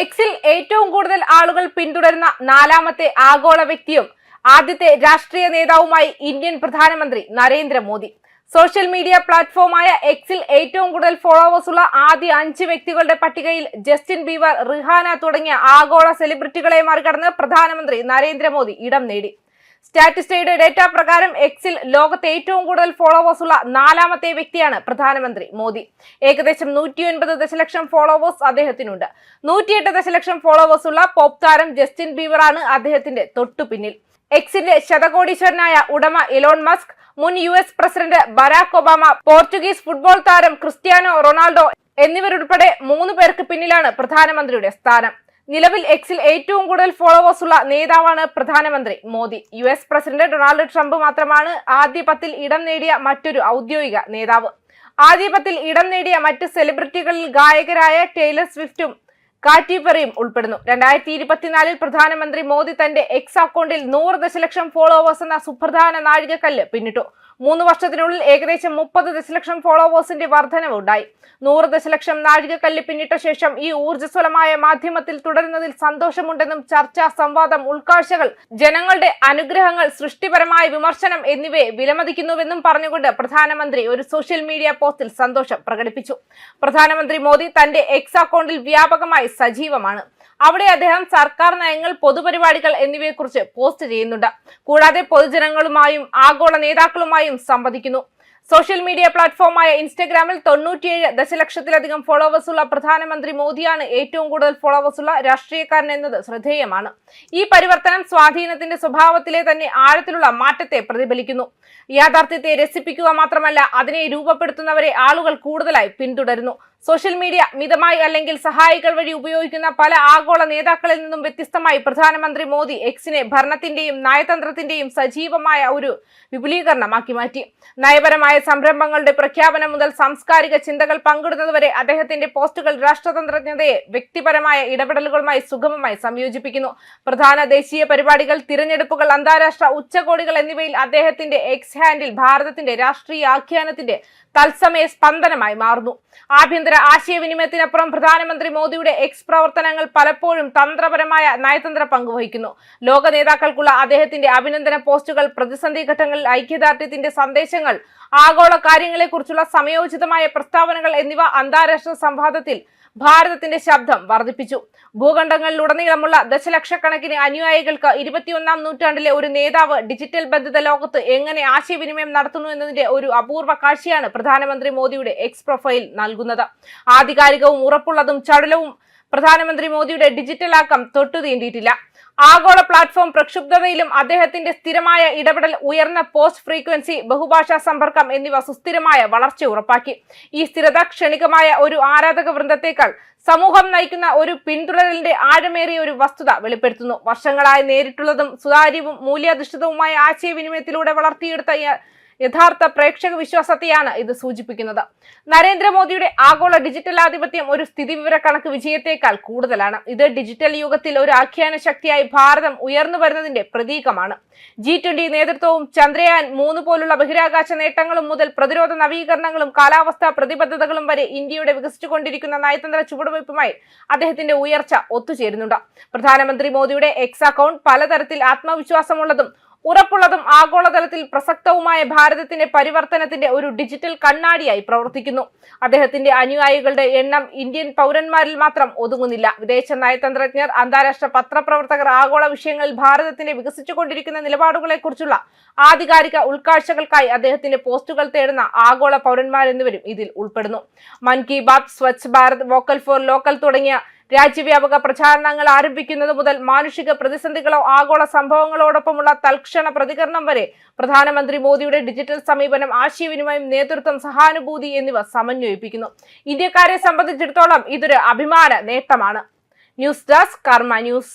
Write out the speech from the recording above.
എക്സിൽ ഏറ്റവും കൂടുതൽ ആളുകൾ പിന്തുടരുന്ന നാലാമത്തെ ആഗോള വ്യക്തിയും ആദ്യത്തെ രാഷ്ട്രീയ നേതാവുമായി ഇന്ത്യൻ പ്രധാനമന്ത്രി നരേന്ദ്രമോദി. സോഷ്യൽ മീഡിയ പ്ലാറ്റ്ഫോമായ എക്സിൽ ഏറ്റവും കൂടുതൽ ഫോളോവേഴ്സ് ഉള്ള ആദ്യ അഞ്ച് വ്യക്തികളുടെ പട്ടികയിൽ ജസ്റ്റിൻ ബീവർ റിഹാന തുടങ്ങിയ ആഗോള സെലിബ്രിറ്റികളെ മറികടന്ന് പ്രധാനമന്ത്രി നരേന്ദ്രമോദി ഇടം നേടി. സ്റ്റാറ്റിസ്റ്റയുടെ ഡേറ്റ പ്രകാരം എക്സിൽ ലോകത്തെ ഏറ്റവും കൂടുതൽ ഫോളോവേഴ്സ് ഉള്ള നാലാമത്തെ വ്യക്തിയാണ് പ്രധാനമന്ത്രി മോദി. ഏകദേശം നൂറ്റിയൊൻപത് ദശലക്ഷം ഫോളോവേഴ്സ് അദ്ദേഹത്തിനുണ്ട്. നൂറ്റിയെട്ട് ദശലക്ഷം ഫോളോവേഴ്സ് ഉള്ള പോപ്പ് താരം ജസ്റ്റിൻ ബീവറാണ് അദ്ദേഹത്തിന്റെ തൊട്ടു പിന്നിൽ. എക്സിന്റെ ശതകോടീശ്വരനായ ഉടമ ഇലോൺ മസ്ക് മുൻ U S president Barack Obama Portuguese football താരം ക്രിസ്ത്യാനോ റൊണാൾഡോ എന്നിവരുൾപ്പെടെ മൂന്ന് പേർക്ക് പിന്നിലാണ് പ്രധാനമന്ത്രിയുടെ സ്ഥാനം. നിലവിൽ എക്സിൽ ഏറ്റവും കൂടുതൽ ഫോളോവേഴ്സ് ഉള്ള നേതാവാണ് പ്രധാനമന്ത്രി Modi. U S president Donald Trump മാത്രമാണ് ആദ്യ പത്തിൽ ഇടം നേടിയ മറ്റൊരു ഔദ്യോഗിക നേതാവ്. ആദ്യ പത്തിൽ ഇടം നേടിയ മറ്റ് സെലിബ്രിറ്റികളിൽ ഗായകരായ ടൈലർ സ്വിഫ്റ്റും കാറ്റി പെറിയും ഉൾപ്പെടുന്നു. രണ്ടായിരത്തി ഇരുപത്തിനാലിൽ പ്രധാനമന്ത്രി മോദി തന്റെ എക്സ് അക്കൗണ്ടിൽ നൂറ് ദശലക്ഷം ഫോളോവേഴ്സ് എന്ന സുപ്രധാന നാഴികക്കല്ല് പിന്നിട്ടു. മൂന്ന് വർഷത്തിനുള്ളിൽ ഏകദേശം മുപ്പത് ദശലക്ഷം ഫോളോവേഴ്സിന്റെ വർധനവ് ഉണ്ടായി നൂറ് ദശലക്ഷം നാഴികക്കല്ല് പിന്നിട്ട ശേഷം ഈ ഊർജസ്വലമായ മാധ്യമത്തിൽ തുടരുന്നതിൽ സന്തോഷമുണ്ടെന്നും ചർച്ച സംവാദം ഉൾക്കാഴ്ചകൾ ജനങ്ങളുടെ അനുഗ്രഹങ്ങൾ സൃഷ്ടിപരമായ വിമർശനം എന്നിവയെ വിലമതിക്കുന്നുവെന്നും പറഞ്ഞുകൊണ്ട് പ്രധാനമന്ത്രി ഒരു സോഷ്യൽ മീഡിയ പോസ്റ്റിൽ സന്തോഷം പ്രകടിപ്പിച്ചു. പ്രധാനമന്ത്രി മോദി തന്റെ എക്സ് അക്കൗണ്ടിൽ വ്യാപകമായി സജീവമാണ്. അവിടെ അദ്ദേഹം സർക്കാർ നയങ്ങൾ പൊതുപരിപാടികൾ എന്നിവയെക്കുറിച്ച് പോസ്റ്റ് ചെയ്യുന്നുണ്ട്. കൂടാതെ പൊതുജനങ്ങളുമായും ആഗോള നേതാക്കളുമായും സംവദിക്കുന്നു. സോഷ്യൽ മീഡിയ പ്ലാറ്റ്ഫോമായ ഇൻസ്റ്റഗ്രാമിൽ തൊണ്ണൂറ്റിയേഴ് ദശലക്ഷത്തിലധികം ഫോളോവേഴ്സുള്ള പ്രധാനമന്ത്രി മോദിയാണ് ഏറ്റവും കൂടുതൽ ഫോളോവേഴ്സുള്ള രാഷ്ട്രീയക്കാരൻ എന്നത് ശ്രദ്ധേയമാണ്. ഈ പരിവർത്തനം സ്വാധീനത്തിന്റെ സ്വഭാവത്തിലെ തന്നെ ആഴത്തിലുള്ള മാറ്റത്തെ പ്രതിഫലിക്കുന്നു. യാഥാർത്ഥ്യത്തെ രസിപ്പിക്കുക മാത്രമല്ല അതിനെ രൂപപ്പെടുത്തുന്നവരെ ആളുകൾ കൂടുതലായി പിന്തുടരുന്നു. സോഷ്യൽ മീഡിയ മിതമായി അല്ലെങ്കിൽ സഹായികൾ വഴി ഉപയോഗിക്കുന്ന പല ആഗോള നേതാക്കളിൽ നിന്നും വ്യത്യസ്തമായി പ്രധാനമന്ത്രി മോദി എക്സിനെ ഭരണത്തിന്റെയും നയതന്ത്രത്തിന്റെയും സജീവമായ ഒരു വിപുലീകരണമാക്കി മാറ്റി. നയപരമായ സംരംഭങ്ങളുടെ പ്രഖ്യാപനം മുതൽ സാംസ്കാരിക ചിന്തകൾ പങ്കിടുന്നതുവരെ അദ്ദേഹത്തിന്റെ പോസ്റ്റുകൾ രാഷ്ട്രതന്ത്രജ്ഞതയെ വ്യക്തിപരമായ ഇടപെടലുകളുമായി സുഗമമായി സംയോജിപ്പിക്കുന്നു. പ്രധാന ദേശീയ പരിപാടികൾ തിരഞ്ഞെടുപ്പുകൾ അന്താരാഷ്ട്ര ഉച്ചകോടികൾ എന്നിവയിൽ അദ്ദേഹത്തിന്റെ എക്സ് ഹാൻഡിൽ ഭാരതത്തിന്റെ രാഷ്ട്രീയ ആഖ്യാനത്തിന്റെ തത്സമയ സ്പന്ദനമായി മാറുന്നു. ആഭ്യന്തര ആശയവിനിമയത്തിനപ്പുറം പ്രധാനമന്ത്രി മോദിയുടെ എക്സ് പ്രവർത്തനങ്ങൾ പലപ്പോഴും തന്ത്രപരമായ നയതന്ത്ര പങ്കുവഹിക്കുന്നു ലോക നേതാക്കൾക്കുള്ള അദ്ദേഹത്തിന്റെ അഭിനന്ദന പോസ്റ്റുകൾ പ്രതിസന്ധി ഘട്ടങ്ങളിൽ ഐക്യദാർഢ്യത്തിന്റെ സന്ദേശങ്ങൾ ആഗോള കാര്യങ്ങളെക്കുറിച്ചുള്ള സമയോചിതമായ പ്രസ്താവനകൾ എന്നിവ അന്താരാഷ്ട്ര സംവാദത്തിൽ ഭാരതത്തിന്റെ ശബ്ദം വർദ്ധിപ്പിച്ചു. ഭൂഖണ്ഡങ്ങളിലുടനീളമുള്ള ദശലക്ഷക്കണക്കിന് അനുയായികൾക്ക് ഇരുപത്തിയൊന്നാം നൂറ്റാണ്ടിലെ ഒരു നേതാവ് ഡിജിറ്റൽ ബന്ധിത ലോകത്ത് എങ്ങനെ ആശയവിനിമയം നടത്തുന്നു എന്നതിന്റെ ഒരു അപൂർവ കാഴ്ചയാണ് പ്രധാനമന്ത്രി മോദിയുടെ എക്സ് പ്രൊഫൈൽ നൽകുന്നത്. ആധികാരികവും ഉറപ്പുള്ളതും ചടുലവും പ്രധാനമന്ത്രി മോദിയുടെ ഡിജിറ്റൽ ആക്കം തൊട്ടു തീണ്ടിയിട്ടില്ല. ആഗോള പ്ലാറ്റ്ഫോം പ്രക്ഷുബ്ധതയിലും അദ്ദേഹത്തിന്റെ സ്ഥിരമായ ഇടപെടൽ ഉയർന്ന പോസ്റ്റ് ഫ്രീക്വൻസി ബഹുഭാഷാ സമ്പർക്കം എന്നിവ സുസ്ഥിരമായ വളർച്ച ഉറപ്പാക്കി. ഈ സ്ഥിരത ക്ഷണികമായ ഒരു ആരാധക വൃന്ദത്തേക്കാൾ സമൂഹം നയിക്കുന്ന ഒരു പിന്തുടരലിന്റെ ആഴമേറിയ ഒരു വസ്തുത വെളിപ്പെടുത്തുന്നു. വർഷങ്ങളായി നേരിട്ടുള്ളതും സുതാര്യവും മൂല്യാധിഷ്ഠിതവുമായ ആശയവിനിമയത്തിലൂടെ വളർത്തിയെടുത്ത യഥാർത്ഥ പ്രേക്ഷക വിശ്വാസത്തെയാണ് ഇത് സൂചിപ്പിക്കുന്നത്. നരേന്ദ്രമോദിയുടെ ആഗോള ഡിജിറ്റൽ ആധിപത്യം ഒരു സ്ഥിതിവിവര കണക്ക് വിജയത്തേക്കാൾ കൂടുതലാണ്. ഇത് ഡിജിറ്റൽ യുഗത്തിൽ ഒരു ആഖ്യാന ശക്തിയായി ഭാരതം ഉയർന്നു വരുന്നതിന്റെ പ്രതീകമാണ്. ജി ട്വന്റി നേതൃത്വവും ചന്ദ്രയാൻ മൂന്ന് പോലുള്ള ബഹിരാകാശ നേട്ടങ്ങളും മുതൽ പ്രതിരോധ നവീകരണങ്ങളും കാലാവസ്ഥാ പ്രതിബദ്ധതകളും വരെ ഇന്ത്യയുടെ വികസിച്ചുകൊണ്ടിരിക്കുന്ന നയതന്ത്ര ചുവടുവയ്പുമായി അദ്ദേഹത്തിന്റെ ഉയർച്ച ഒത്തുചേരുന്നുണ്ട്. പ്രധാനമന്ത്രി മോദിയുടെ എക്സ് അക്കൗണ്ട് പലതരത്തിൽ ആത്മവിശ്വാസമുള്ളതും ഉറപ്പുള്ളതും ആഗോളതലത്തിൽ പ്രസക്തവുമായ ഭാരതത്തിന്റെ പരിവർത്തനത്തിന്റെ ഒരു ഡിജിറ്റൽ കണ്ണാടിയായി പ്രവർത്തിക്കുന്നു. അദ്ദേഹത്തിന്റെ അനുയായികളുടെ എണ്ണം ഇന്ത്യൻ പൗരന്മാരിൽ മാത്രം ഒതുങ്ങുന്നില്ല. വിദേശ നയതന്ത്രജ്ഞർ അന്താരാഷ്ട്ര പത്രപ്രവർത്തകർ ആഗോള വിഷയങ്ങളിൽ ഭാരതത്തിന്റെ വികസിച്ചുകൊണ്ടിരിക്കുന്ന നിലപാടുകളെക്കുറിച്ചുള്ള ആധികാരിക ഉൾക്കാഴ്ചകൾക്കായി അദ്ദേഹത്തിന്റെ പോസ്റ്റുകൾ തേടുന്ന ആഗോള പൗരന്മാർ എന്നിവരും ഇതിൽ ഉൾപ്പെടുന്നു. Mann Ki Baat Swachh Bharat vocal for local തുടങ്ങിയ രാജ്യവ്യാപക പ്രചാരണങ്ങൾ ആരംഭിക്കുന്നത് മുതൽ മാനുഷിക പ്രതിസന്ധികളോ ആഗോള സംഭവങ്ങളോടൊപ്പമുള്ള തൽക്ഷണ പ്രതികരണം വരെ പ്രധാനമന്ത്രി മോദിയുടെ ഡിജിറ്റൽ സമീപനം ആശയവിനിമയം നേതൃത്വം സഹാനുഭൂതി എന്നിവ സമന്വയിപ്പിക്കുന്നു. ഇന്ത്യക്കാരെ സംബന്ധിച്ചിടത്തോളം ഇതൊരു അഭിമാന നേട്ടമാണ്. News desk Karma news.